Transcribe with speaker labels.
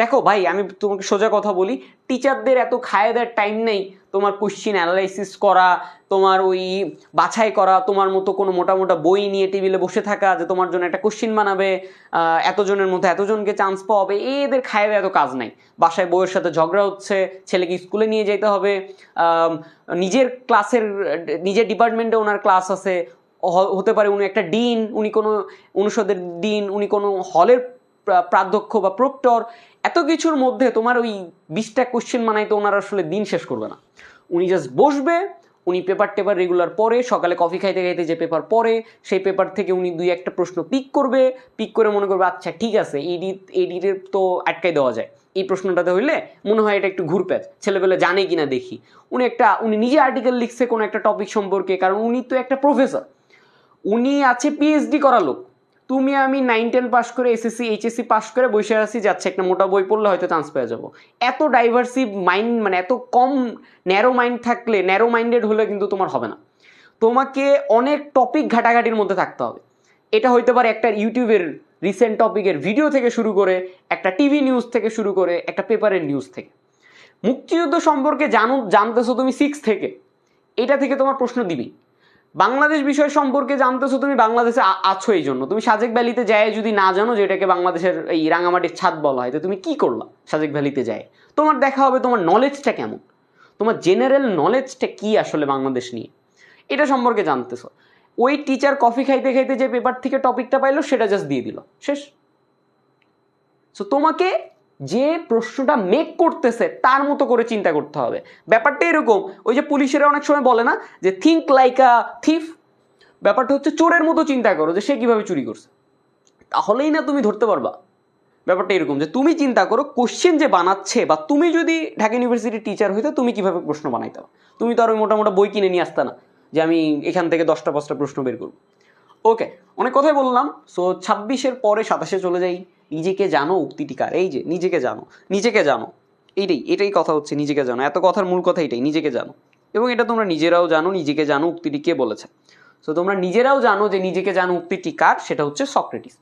Speaker 1: দেখো ভাই, আমি তোমাকে সোজা কথা বলি। টিচারদের এত খায় দেওয়ার টাইম নেই তোমার কোশ্চিন অ্যানালাইসিস করা, তোমার ওই বাছাই করা, তোমার মতো কোনো মোটা মোটা বই নিয়ে টেবিলে বসে থাকা যে তোমার জন্য একটা কোশ্চিন বানাবে এতজনের মধ্যে এতজনকে চান্স পাওয়াবে, এদের খায় দেওয়া এত কাজ নাই। বাসায় বইয়ের সাথে ঝগড়া হচ্ছে, ছেলেকে স্কুলে নিয়ে যেতে হবে নিজের ক্লাসের নিজের ডিপার্টমেন্টে ওনার ক্লাস আছে হতে পারে উনি একটা ডিন উনি কোনো অনুষদের ডিন উনি কোনো হলের প্রাধ্যক্ষ বা প্রক্টর, এত কিছুর মধ্যে তোমার ওই বিশটা কোশ্চেন বানাইতে ওনার আসলে দিন শেষ করবে না। উনি জাস্ট বসবে, উনি পেপার টেপার রেগুলার পড়ে, সকালে কফি খাইতে খাইতে যে পেপার পড়ে, সেই পেপার থেকে উনি দুই একটা প্রশ্ন পিক করবে পিক করে মনে করবে আচ্ছা ঠিক আছে এডিট এডিটের তো আটকাই দেওয়া যায়। এই প্রশ্নটাতে হইলে মনে হয় এটা একটু ঘুরপ্যাচ, ছেলেপেলে জানে কিনা দেখি। উনি একটা, উনি নিজে আর্টিকেল লিখছে কোনো একটা টপিক সম্পর্কে, কারণ উনি তো একটা প্রফেসর উনি আছে পিএইচডি করা লোক। তুমি আমি নাইন টেন পাস করে এসএসসি এইচএসসি পাস করে বসে আছি, যাচ্ছে একটা মোটা বই পড়লে হয়তো চান্স পেয়ে যাব। এত ডাইভার্সিভ মাইন্ড মানে এত কম ন্যারো মাইন্ড থাকলে ন্যারো মাইন্ডেড হলে কিন্তু তোমার হবে না। তোমাকে অনেক টপিক ঘাটাঘাটির মধ্যে থাকতে হবে। এটা হইতে পারে একটা ইউটিউবের রিসেন্ট টপিকের ভিডিও থেকে শুরু করে, একটা টিভি নিউজ থেকে শুরু করে, একটা পেপারের নিউজ থেকে। মুক্তিযুদ্ধ সম্পর্কে জানো, জানতেছো তুমি সিক্স থেকে। এটা থেকে তোমার প্রশ্ন দিবি। বাংলাদেশ বিষয় সম্পর্কে জানতেছো তুমি বাংলাদেশে আছো এই জন্য। তুমি সাজেক ভ্যালিতে যায় যদি না জানো যে এটাকে বাংলাদেশের এই রাঙামাটির ছাদ বলা হয়, তো তুমি কি করলা সাজেক ভ্যালিতে যায়? তোমার দেখা হবে তোমার নলেজটা কেমন? তোমার জেনারেল নলেজটা কি আসলে বাংলাদেশ নিয়ে? এটা সম্পর্কে জানতেছো। ওই টিচার কফি খাইতে খাইতে যে পেপার থেকে টপিকটা পাইলো, সেটা জাস্ট দিয়ে দিল। শেষ। সো তোমাকে যে প্রশ্নটা মেক করতেছে, তার মতো করে চিন্তা করতে হবে। ব্যাপারটা এরকম, ওই যে পুলিশেরা অনেক সময় বলে না, যে থিঙ্ক লাইক আ থিফ ব্যাপারটা হচ্ছে চোরের মতো চিন্তা করো যে সে কীভাবে চুরি করছে। তাহলেই না তুমি ধরতে পারবা। ব্যাপারটা এরকম, যে তুমি চিন্তা করো কোশ্চেন যে বানাচ্ছে, বা তুমি যদি ঢাকা ইউনিভার্সিটির টিচার হইতে, তুমি কীভাবে প্রশ্ন বানাইতে তুমি তো আর ওই মোটা বই কিনে নিয়ে আসতে না, যে আমি এখান থেকে দশটা পাঁচটা প্রশ্ন বের করব। ওকে অনেক কথাই বললাম সো ছাব্বিশের পরে সাতাশে চলে যাই। নিজেকে জানো উক্তিটি কার? এই যে, নিজেকে জানো নিজেকে জানো। এইটাই, এটাই কথা হচ্ছে, নিজেকে জানো। এত কথার মূল কথা এটাই, নিজেকে জানো। এবং এটা তোমরা নিজেরাও জানো, নিজেকে জানো উক্তিটি কে বলেছে। সো তোমরা নিজেরাও জানো যে নিজেকে জানো উক্তিটি কার, সেটা হচ্ছে সক্রেটিস।